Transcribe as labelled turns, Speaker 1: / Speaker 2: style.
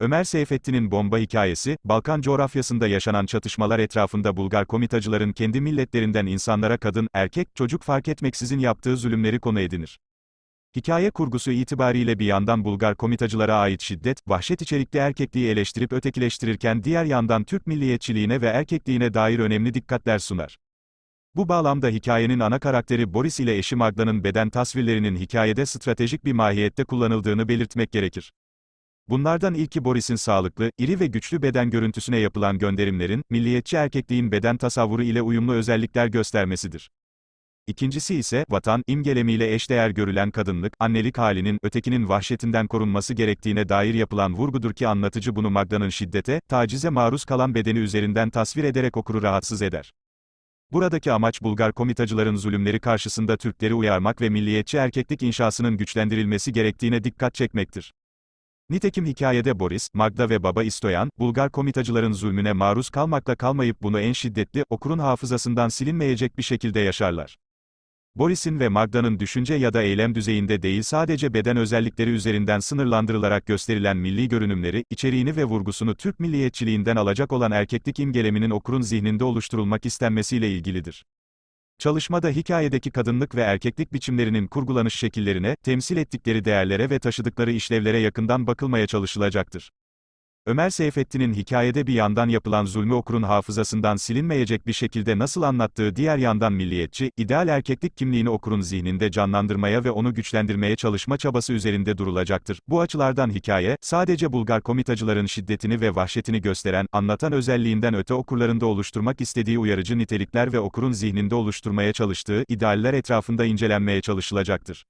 Speaker 1: Ömer Seyfettin'in bomba hikayesi, Balkan coğrafyasında yaşanan çatışmalar etrafında Bulgar komitacıların kendi milletlerinden insanlara kadın, erkek, çocuk fark etmeksizin yaptığı zulümleri konu edinir. Hikaye kurgusu itibariyle bir yandan Bulgar komitacılara ait şiddet, vahşet içerikli erkekliği eleştirip ötekileştirirken diğer yandan Türk milliyetçiliğine ve erkekliğine dair önemli dikkatler sunar. Bu bağlamda hikayenin ana karakteri Boris ile eşi Magda'nın beden tasvirlerinin hikayede stratejik bir mahiyette kullanıldığını belirtmek gerekir. Bunlardan ilki Boris'in sağlıklı, iri ve güçlü beden görüntüsüne yapılan gönderimlerin, milliyetçi erkekliğin beden tasavvuru ile uyumlu özellikler göstermesidir. İkincisi ise, vatan, imgelemiyle eşdeğer görülen kadınlık, annelik halinin, ötekinin vahşetinden korunması gerektiğine dair yapılan vurgudur ki anlatıcı bunu Magda'nın şiddete, tacize maruz kalan bedeni üzerinden tasvir ederek okuru rahatsız eder. Buradaki amaç Bulgar komitacıların zulümleri karşısında Türkleri uyarmak ve milliyetçi erkeklik inşasının güçlendirilmesi gerektiğine dikkat çekmektir. Nitekim hikayede Boris, Magda ve baba İstoyan, Bulgar komitacıların zulmüne maruz kalmakla kalmayıp bunu en şiddetli, okurun hafızasından silinmeyecek bir şekilde yaşarlar. Boris'in ve Magda'nın düşünce ya da eylem düzeyinde değil sadece beden özellikleri üzerinden sınırlandırılarak gösterilen milli görünümleri, içeriğini ve vurgusunu Türk milliyetçiliğinden alacak olan erkeklik imgeleminin okurun zihninde oluşturulmak istenmesiyle ilgilidir. Çalışmada hikayedeki kadınlık ve erkeklik biçimlerinin kurgulanış şekillerine, temsil ettikleri değerlere ve taşıdıkları işlevlere yakından bakılmaya çalışılacaktır. Ömer Seyfettin'in hikayede bir yandan yapılan zulmü okurun hafızasından silinmeyecek bir şekilde nasıl anlattığı diğer yandan milliyetçi, ideal erkeklik kimliğini okurun zihninde canlandırmaya ve onu güçlendirmeye çalışma çabası üzerinde durulacaktır. Bu açılardan hikaye, sadece Bulgar komitacıların şiddetini ve vahşetini gösteren, anlatan özelliğinden öte okurlarında oluşturmak istediği uyarıcı nitelikler ve okurun zihninde oluşturmaya çalıştığı idealler etrafında incelenmeye çalışılacaktır.